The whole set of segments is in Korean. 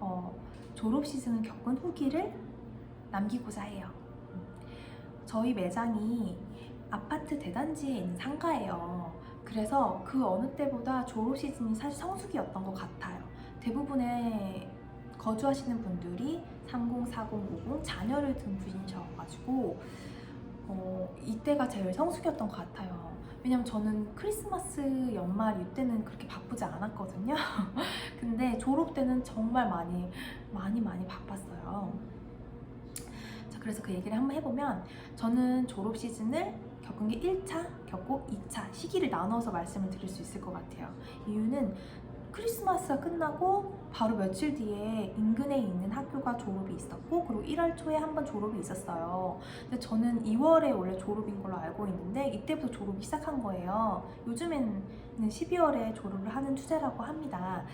어, 졸업 시즌을 겪은 후기를 남기고자 해요. 저희 매장이 아파트 대단지에 있는 상가예요. 그래서 그 어느 때보다 졸업 시즌이 사실 성수기였던 것 같아요. 대부분의 거주하시는 분들이 30, 40, 50 자녀를 둔 분이셔가지고 어, 이때가 제일 성수기였던 것 같아요. 왜냐면 저는 크리스마스 연말 이때는 그렇게 바쁘지 않았거든요. 근데 졸업 때는 정말 많이 많이 많이 바빴어요. 자, 그래서 그 얘기를 한번 해보면 저는 졸업 시즌을 겪은 게 1차 겪고 2차 시기를 나눠서 말씀을 드릴 수 있을 것 같아요. 이유는 크리스마스가 끝나고 바로 며칠 뒤에 인근에 있는 학교가 졸업이 있었고 그리고 1월 초에 한 번 졸업이 있었어요. 근데 저는 2월에 원래 졸업인 걸로 알고 있는데 이때부터 졸업이 시작한 거예요. 요즘에는 12월에 졸업을 하는 추세라고 합니다.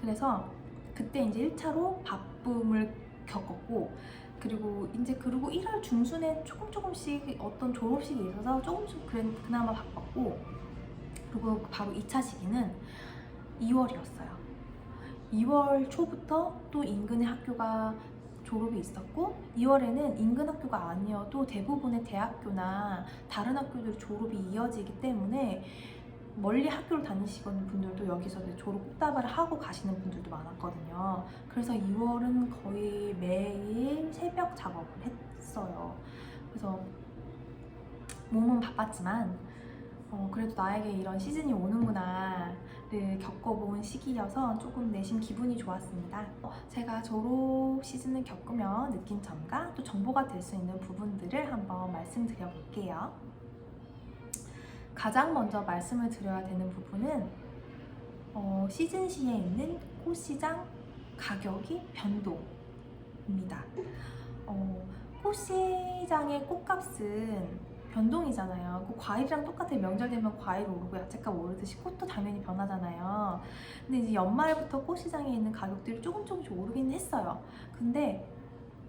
그래서 그때 이제 1차로 바쁨을 겪었고 그리고 이제 그리고 1월 중순에 조금 조금씩 어떤 졸업식이 있어서 조금씩 그나마 바빴고 그리고 바로 2차 시기는 2월이었어요. 2월 초부터 또 인근의 학교가 졸업이 있었고 2월에는 인근 학교가 아니어도 대부분의 대학교나 다른 학교들 졸업이 이어지기 때문에 멀리 학교를 다니시는 분들도 여기서 졸업 꽃다발을 하고 가시는 분들도 많았거든요. 그래서 2월은 거의 매일 새벽 작업을 했어요. 그래서 몸은 바빴지만 어, 그래도 나에게 이런 시즌이 오는구나를 겪어본 시기여서 조금 내심 기분이 좋았습니다. 어, 제가 졸업 시즌을 겪으며 느낀 점과 또 정보가 될 수 있는 부분들을 한번 말씀드려 볼게요. 가장 먼저 말씀을 드려야 되는 부분은 어, 시즌 시에 있는 꽃시장 가격이 변동입니다. 어, 꽃시장의 꽃값은 변동이잖아요. 그 과일이랑 똑같아요. 명절 되면 과일 오르고 야채값 오르듯이 꽃도 당연히 변하잖아요. 근데 이제 연말부터 꽃시장에 있는 가격들이 조금 조금씩 오르긴 했어요. 근데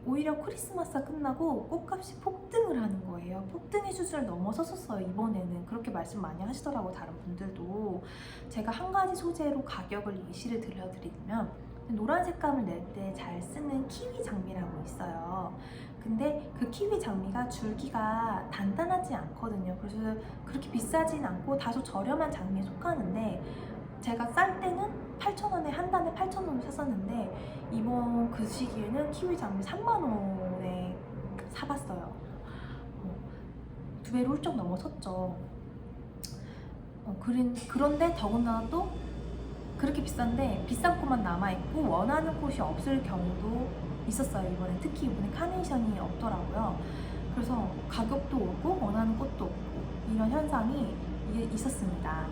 오히려 크리스마스가 끝나고 꽃값이 폭등을 하는 거예요. 폭등의 수준을 넘어섰었어요, 이번에는. 그렇게 말씀 많이 하시더라고요, 다른 분들도. 제가 한 가지 소재로 가격을 예시를 들려드리면, 노란 색감을 낼 때 잘 쓰는 키위 장미라고 있어요. 근데 그 키위 장미가 줄기가 단단하지 않거든요. 그래서 그렇게 비싸진 않고 다소 저렴한 장미에 속하는데, 제가 쌀 때는 8,000원에 한 단에 8,000원을 샀었는데 이번 그 시기에는 키위 장미 3만 원에 사봤어요. 어, 두 배로 훌쩍 넘어섰죠. 어, 그런데 더군다나 또 그렇게 비싼데 비싼 꽃만 남아있고 원하는 꽃이 없을 경우도 있었어요. 이번에 특히 이번에 카네이션이 없더라고요. 그래서 가격도 오르고 원하는 꽃도 없고 이런 현상이 있었습니다.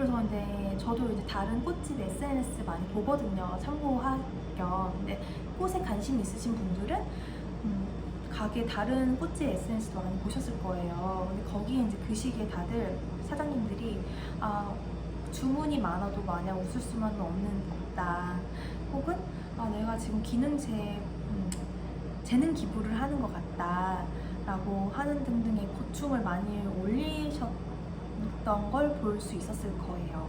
그래서 이제 저도 이제 다른 꽃집 SNS 많이 보거든요. 참고할 겸. 근데 꽃에 관심 있으신 분들은 음, 가게 다른 꽃집 SNS도 많이 보셨을 거예요. 근데 거기에 이제 그 시기에 다들 사장님들이 아, 주문이 많아도 마냥 웃을 수만은 없는 없다. 혹은 아, 내가 지금 기능제 음, 재능 기부를 하는 것 같다 라고 하는 등등의 고충을 많이 올리셨 던 걸 볼 수 있었을 거예요.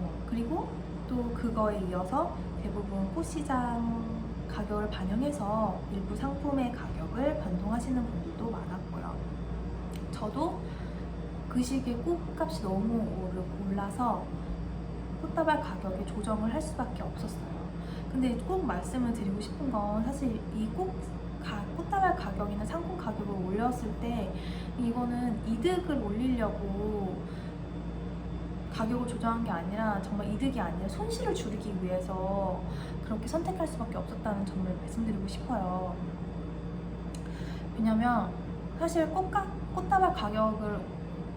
어, 그리고 또 그거에 이어서 대부분 꽃시장 가격을 반영해서 일부 상품의 가격을 변동하시는 분들도 많았고요. 저도 그 시기에 꽃값이 너무 올라서 꽃다발 가격에 조정을 할 수밖에 없었어요. 근데 꼭 말씀을 드리고 싶은 건 사실 이 꽃, 가, 꽃다발 가격이나 상품 가격을 올렸을 때 이거는 이득을 올리려고 가격을 조정한 게 아니라 정말 이득이 아니라 손실을 줄이기 위해서 그렇게 선택할 수밖에 없었다는 점을 말씀드리고 싶어요. 왜냐면 사실 꽃가, 꽃다발 가격을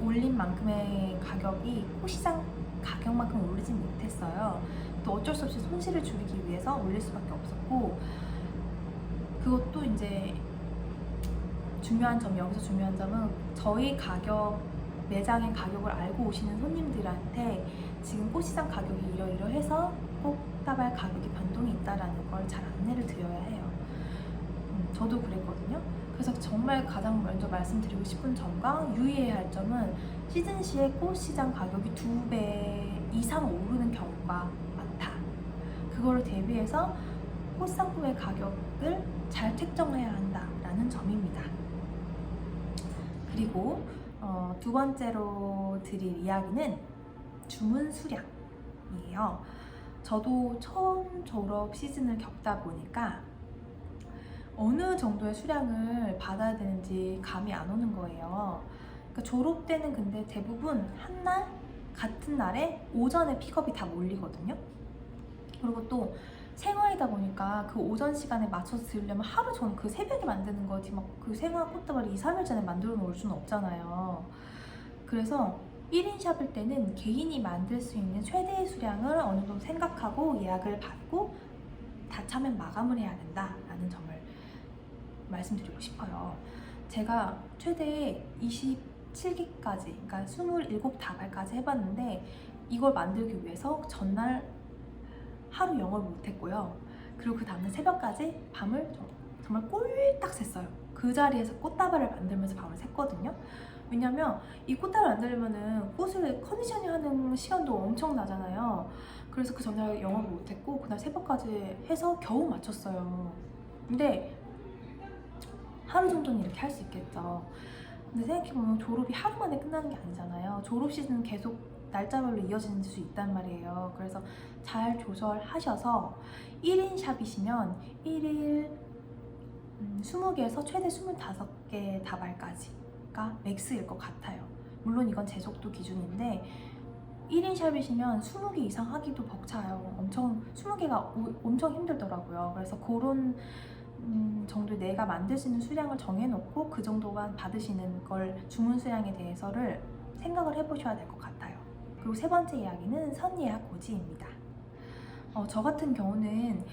올린 만큼의 가격이 꽃시장 가격만큼 오르진 못했어요. 또 어쩔 수 없이 손실을 줄이기 위해서 올릴 수밖에 없었고 그것도 이제 중요한 점 여기서 중요한 점은 저희 가격 매장의 가격을 알고 오시는 손님들한테 지금 꽃시장 가격이 이러이러해서 꽃다발 가격이 변동이 있다라는 걸 잘 안내를 드려야 해요. 음, 저도 그랬거든요. 그래서 정말 가장 먼저 말씀드리고 싶은 점과 유의해야 할 점은 시즌 시에 꽃시장 가격이 두 배 이상 오르는 경우가 많다. 그거를 대비해서 꽃 상품의 가격을 잘 책정해야 한다라는 점입니다. 그리고 어, 두 번째로 드릴 이야기는 주문 수량이에요. 저도 처음 졸업 시즌을 겪다 보니까 어느 정도의 수량을 받아야 되는지 감이 안 오는 거예요. 그러니까 졸업 때는 근데 대부분 한 날 같은 날에 오전에 픽업이 다 몰리거든요. 그리고 또 생화이다 보니까 그 오전 시간에 맞춰서 들으려면 하루 전 그 새벽에 만드는 거지 막 그 생화 꽃다발을 2, 3일 전에 만들어 놓을 수는 없잖아요. 그래서 1인 샵일 때는 개인이 만들 수 있는 최대의 수량을 어느 정도 생각하고 예약을 받고 다 차면 마감을 해야 된다라는 점을 말씀드리고 싶어요. 제가 최대 27기까지, 그러니까 27다발까지 해봤는데 이걸 만들기 위해서 전날 하루 영어를 못했고요. 그리고 그 다음날 새벽까지 밤을 좀- 정말 꼴딱 샜어요. 그 자리에서 꽃다발을 만들면서 밤을 샜거든요. 왜냐면 이 꽃다발 만들려면은 꽃을 컨디셔닝 하는 시간도 엄청 나잖아요. 그래서 그 전날 영어를 못했고 그날 새벽까지 해서 겨우 맞췄어요. 근데 하루 정도는 이렇게 할 수 있겠죠. 근데 생각해보면 졸업이 하루 만에 끝나는 게 아니잖아요. 졸업 시즌은 계속 날짜별로 이어지는 수 있단 말이에요. 그래서 잘 조절하셔서 1인 샵이시면 1일 음, 20개에서 최대 25개 다발까지가 맥스일 것 같아요. 물론 이건 제 속도 기준인데 1인 샵이시면 20개 이상 하기도 벅차요. 엄청 20개가 엄청 힘들더라고요. 그래서 그런 음, 정도 내가 만들 수 있는 수량을 정해놓고 그 정도만 받으시는 걸 주문 수량에 대해서를 생각을 해보셔야 될 것 같아요. 그리고 세 번째 이야기는 선예약 고지입니다. 어, 저 같은 경우는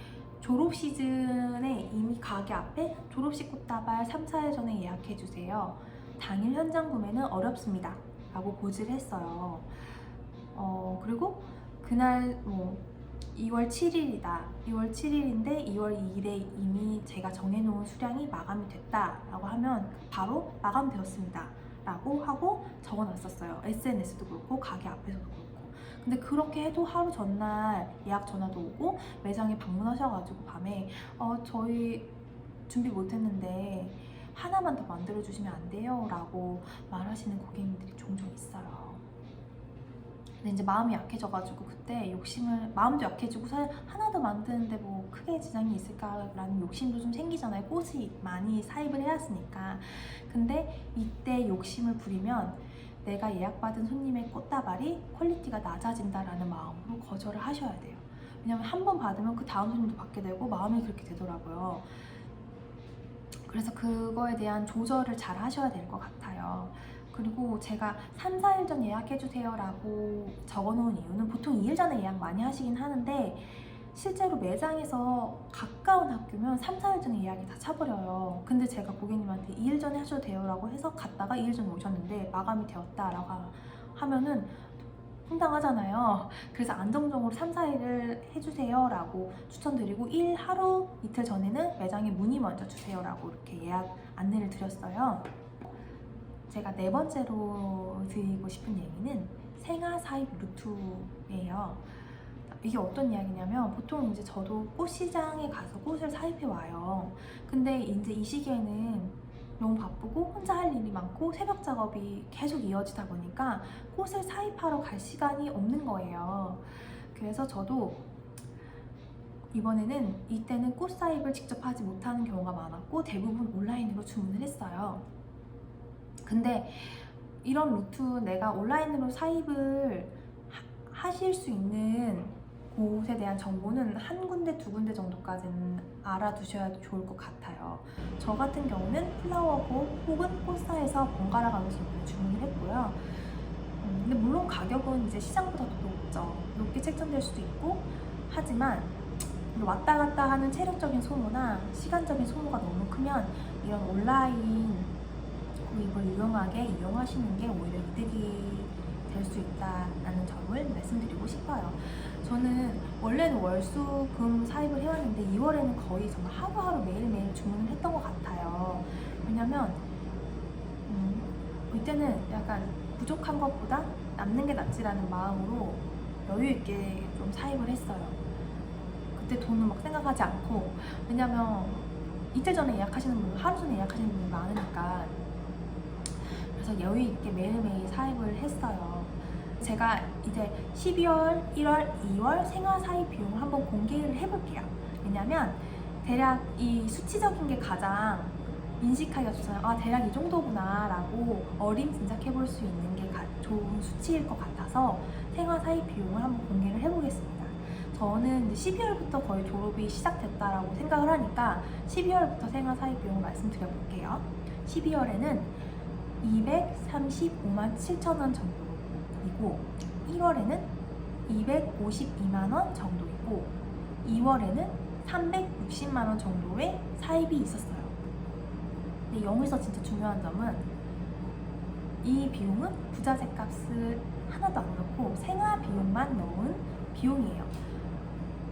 졸업 시즌에 이미 가게 앞에 졸업식 꽃다발 3, 4일 전에 예약해주세요. 당일 현장 구매는 어렵습니다. 라고 고지를 했어요. 어, 그리고 그날 뭐 2월 7일이다. 2월 7일인데 2월 2일에 이미 제가 정해놓은 수량이 마감이 됐다 라고 하면 바로 마감되었습니다. 라고 하고 적어놨었어요. SNS도 그렇고 가게 앞에서도 그렇고. 근데 그렇게 해도 하루 전날 예약 전화도 오고 매장에 방문하셔가지고 밤에 어, 저희 준비 못했는데 하나만 더 만들어 주시면 안 돼요? 라고 말하시는 고객님들이 종종 있어요. 근데 이제 마음이 약해져가지고 그때 욕심을 마음도 약해지고 사실 하나 더 만드는데 뭐 크게 지장이 있을까라는 욕심도 좀 생기잖아요. 꽃이 많이 사입을 해왔으니까. 근데 이때 욕심을 부리면 내가 예약받은 손님의 꽃다발이 퀄리티가 낮아진다라는 마음으로 거절을 하셔야 돼요. 왜냐면 한 번 받으면 그 다음 손님도 받게 되고 마음이 그렇게 되더라고요. 그래서 그거에 대한 조절을 잘 하셔야 될 것 같아요. 그리고 제가 3, 4일 전 예약해주세요 라고 적어놓은 이유는 보통 2일 전에 예약 많이 하시긴 하는데 실제로 매장에서 가까운 학교면 3, 4일 전에 예약이 다 차버려요. 근데 제가 고객님한테 2일 전에 하셔도 돼요 라고 해서 갔다가 2일 전에 오셨는데 마감이 되었다 라고 하면은 황당하잖아요. 그래서 안정적으로 3, 4일을 해주세요 라고 추천드리고 1 하루 이틀 전에는 매장에 문의 먼저 주세요 라고 이렇게 예약 안내를 드렸어요. 제가 네 번째로 드리고 싶은 얘기는 생화 사입 루트예요. 이게 어떤 이야기냐면 보통 이제 저도 꽃 시장에 가서 꽃을 사입해 와요. 근데 이제 이 시기에는 너무 바쁘고 혼자 할 일이 많고 새벽 작업이 계속 이어지다 보니까 꽃을 사입하러 갈 시간이 없는 거예요. 그래서 저도 이번에는 이때는 꽃 사입을 직접 하지 못하는 경우가 많았고 대부분 온라인으로 주문을 했어요. 근데 이런 루트 내가 온라인으로 사입을 하, 하실 수 있는 곳에 대한 정보는 한 군데 두 군데 정도까지는 알아두셔야 좋을 것 같아요. 저 같은 경우는 플라워고 혹은 꽃사에서 번갈아 가면서 주문을 했고요. 음, 근데 물론 가격은 이제 시장보다 더 높죠. 높게 책정될 수도 있고 하지만 왔다 갔다 하는 체력적인 소모나 시간적인 소모가 너무 크면 이런 온라인 이걸 유용하게 이용하시는 게 오히려 이득이 될 수 있다라는 점을 말씀드리고 싶어요. 저는 원래는 월수금 사입을 해왔는데 2월에는 거의 정말 하루하루 매일매일 주문을 했던 것 같아요. 왜냐면 음, 이때는 약간 부족한 것보다 남는 게 낫지라는 마음으로 여유 있게 좀 사입을 했어요. 그때 돈은 막 생각하지 않고 왜냐면 이틀 전에 예약하시는 분, 하루 전에 예약하시는 분이 많으니까 그래서 여유 있게 매일매일 사입을 했어요. 제가 이제 12월, 1월, 2월 생활 사입 비용을 한번 공개를 해볼게요. 왜냐면 대략 이 수치적인 게 가장 인식하기가 좋잖아요. 아, 대략 이 정도구나 라고 어림짐작해 볼 수 있는 게 가- 좋은 수치일 것 같아서 생활 사입 비용을 한번 공개를 해보겠습니다. 저는 이제 12월부터 거의 졸업이 시작됐다라고 생각을 하니까 12월부터 생활 사입 비용을 말씀드려 볼게요. 12월에는 235만 7천 원 정도 이고 1월에는 252만 원 정도이고 2월에는 360만 원 정도의 사입이 있었어요. 근데 여기서 진짜 중요한 점은 이 비용은 부자재 값을 하나도 안 넣고 생활 비용만 넣은 비용이에요.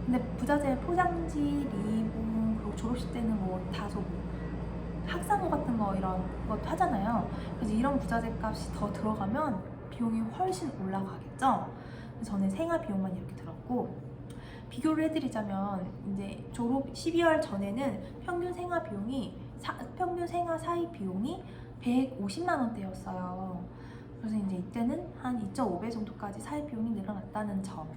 근데 부자재 포장지, 리본, 그리고 졸업식 때는 뭐 다소 뭐 학사모 같은 거 이런 것도 하잖아요. 그래서 이런 부자재 값이 더 들어가면 비용이 훨씬 올라가겠죠. 저는 생활 비용만 이렇게 들었고 비교를 해드리자면 이제 졸업 12월 전에는 평균 생활 비용이 사- 평균 생활 사입 비용이 150만 원대였어요. 그래서 이제 이때는 한 2.5배 정도까지 사입 비용이 늘어났다는 점.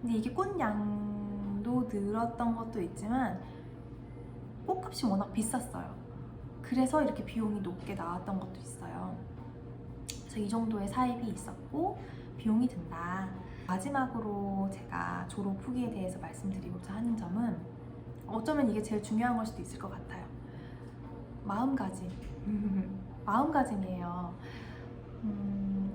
근데 이게 꽃양도 늘었던 것도 있지만 꽃값이 워낙 비쌌어요. 그래서 이렇게 비용이 높게 나왔던 것도 있어요. 그래서 이 정도의 사입이 있었고 비용이 든다. 마지막으로 제가 졸업 후기에 대해서 말씀드리고자 하는 점은 어쩌면 이게 제일 중요한 걸 수도 있을 것 같아요. 마음가짐. 마음가짐이에요. 음,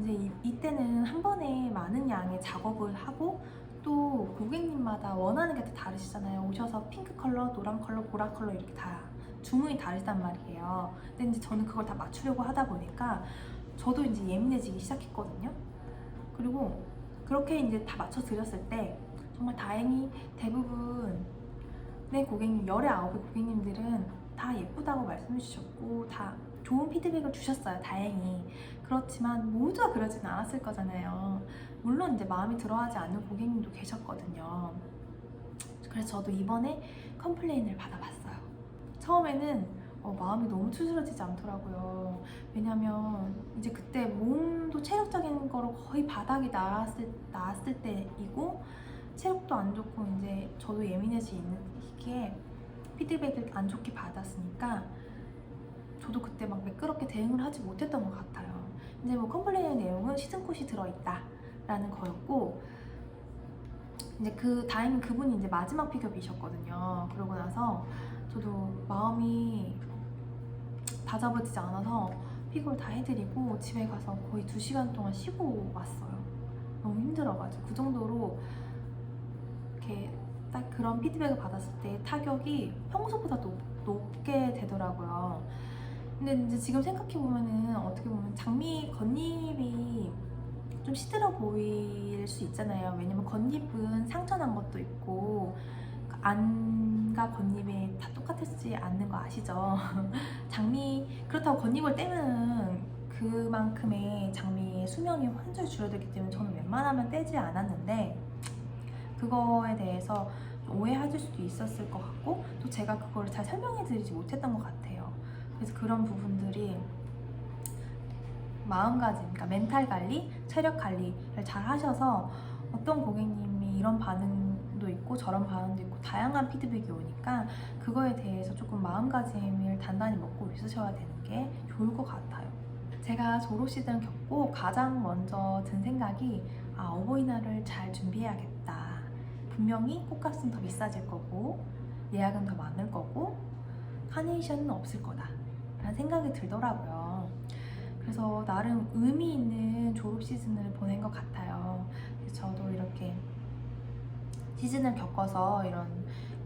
이제 이, 이때는 한 번에 많은 양의 작업을 하고 또 고객님마다 원하는 게 다 다르시잖아요. 오셔서 핑크 컬러, 노란 컬러, 보라 컬러 이렇게 다 주문이 다르단 말이에요. 근데 이제 저는 그걸 다 맞추려고 하다 보니까 저도 이제 예민해지기 시작했거든요. 그리고 그렇게 이제 다 맞춰 드렸을 때 정말 다행히 대부분 내 고객님 열의 아홉의 고객님들은 다 예쁘다고 말씀해 주셨고 다 좋은 피드백을 주셨어요 다행히. 그렇지만 모두가 그러진 않았을 거잖아요. 물론 이제 마음에 들어하지 않는 고객님도 계셨거든요. 그래서 저도 이번에 컴플레인을 받아봤어요. 처음에는 어, 마음이 너무 추스러지지 않더라고요 왜냐면 이제 그때 몸도 체력적인 거로 거의 바닥이 나왔을, 나왔을 때이고 체력도 안 좋고 이제 저도 예민해지 있는 시기에 피드백을 안 좋게 받았으니까 저도 그때 막 매끄럽게 대응을 하지 못했던 것 같아요. 근데 뭐 컴플레인의 내용은 시즌꽃이 들어있다 라는 거였고 이제 그 다행히 그분이 이제 마지막 픽업이셨거든요. 그러고 나서 저도 마음이 다잡아지지 않아서 픽업을 다 해드리고 집에 가서 거의 두 시간 동안 쉬고 왔어요. 너무 힘들어가지고 그 정도로 이렇게 딱 그런 피드백을 받았을 때 타격이 평소보다 높, 높게 되더라고요. 근데 이제 지금 생각해 보면은 어떻게 보면 장미 겉잎이 좀 시들어 보일 수 있잖아요. 왜냐면 겉잎은 상처난 것도 있고 안 과 겉잎이 다 똑같지 않는 거 아시죠? 장미 그렇다고 겉잎을 떼면 그만큼의 장미의 수명이 완전히 줄어들기 때문에 저는 웬만하면 떼지 않았는데 그거에 대해서 좀 오해하실 수도 있었을 것 같고 또 제가 그거를 잘 설명해 드리지 못했던 것 같아요. 그래서 그런 부분들이 마음가짐, 그러니까 멘탈 관리, 체력 관리를 잘 하셔서 어떤 고객님이 이런 반응 도 있고 저런 반응도 있고 다양한 피드백이 오니까 그거에 대해서 조금 마음가짐을 단단히 먹고 있으셔야 되는 게 좋을 것 같아요. 제가 졸업 시즌을 겪고 가장 먼저 든 생각이 아, 어버이날을 잘 준비해야겠다. 분명히 꽃값은 더 비싸질 거고 예약은 더 많을 거고 카네이션은 없을 거다. 라는 생각이 들더라고요. 그래서 나름 의미 있는 졸업 시즌을 보낸 것 같아요. 저도 이렇게 시즌을 겪어서 이런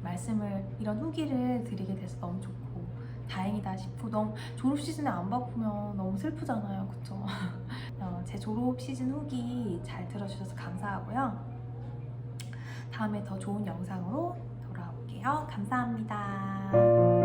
말씀을, 이런 후기를 드리게 돼서 너무 좋고 다행이다 싶고 너무 졸업 시즌에 안 바꾸면 너무 슬프잖아요. 그쵸? 어, 제 졸업 시즌 후기 잘 들어주셔서 감사하고요. 다음에 더 좋은 영상으로 돌아올게요. 감사합니다.